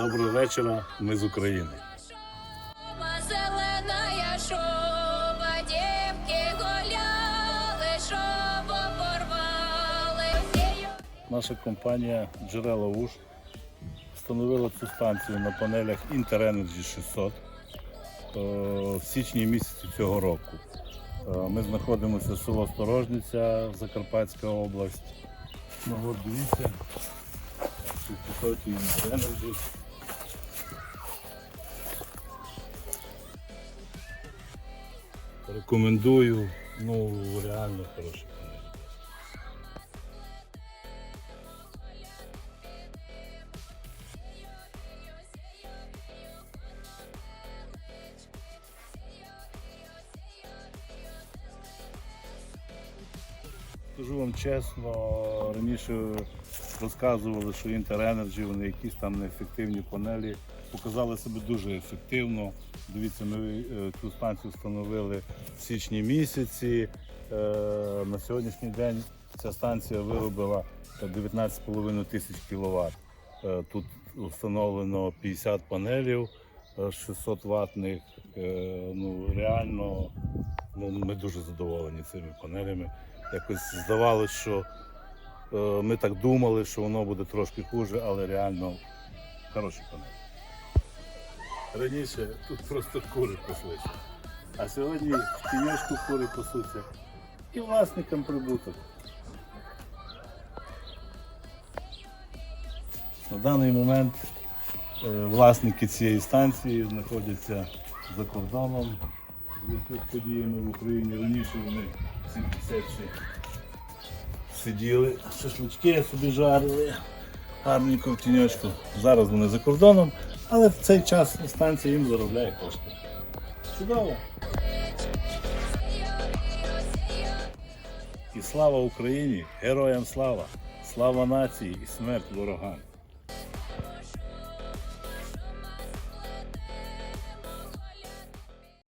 Доброго вечора, ми з України. Наша компанія Джерела УЖ встановила цю станцію на панелях Interenergy 600 е, в січні місяці цього року. Е, Ми знаходимося в село Сторожниця, Закарпатська область. Ну от дивіться, тут Рекомендую, ну реально хороші Скажу вам чесно, раніше розказували, що Energy, вони якісь там неефективні панелі, показали себе дуже ефективно. Дивіться, ми е, цю станцію встановили в січні місяці. Е, На сьогоднішній день ця станція виробила 19,5 тисяч кВт. Тут встановлено 50 панелів е, 600 ватних. Е, Ну, реально ми дуже задоволені цими панелями. Якось здавалося, що е, ми так думали, що воно буде трошки хуже, але реально хороші панелі. Раніше тут просто кури паслися. А сьогодні в тіньочку кури пасуться. І власникам прибуток. На даний момент е, власники цієї станції знаходяться за кордоном. Зв'язку з подіями в Україні раніше вони всі сиділи, шашлички собі жарили, гарненько в тіньочку. Зараз вони за кордоном, але в цей час станція їм заробляє кошти. Чудово! І слава Україні! Героям слава! Слава нації і смерть ворогам!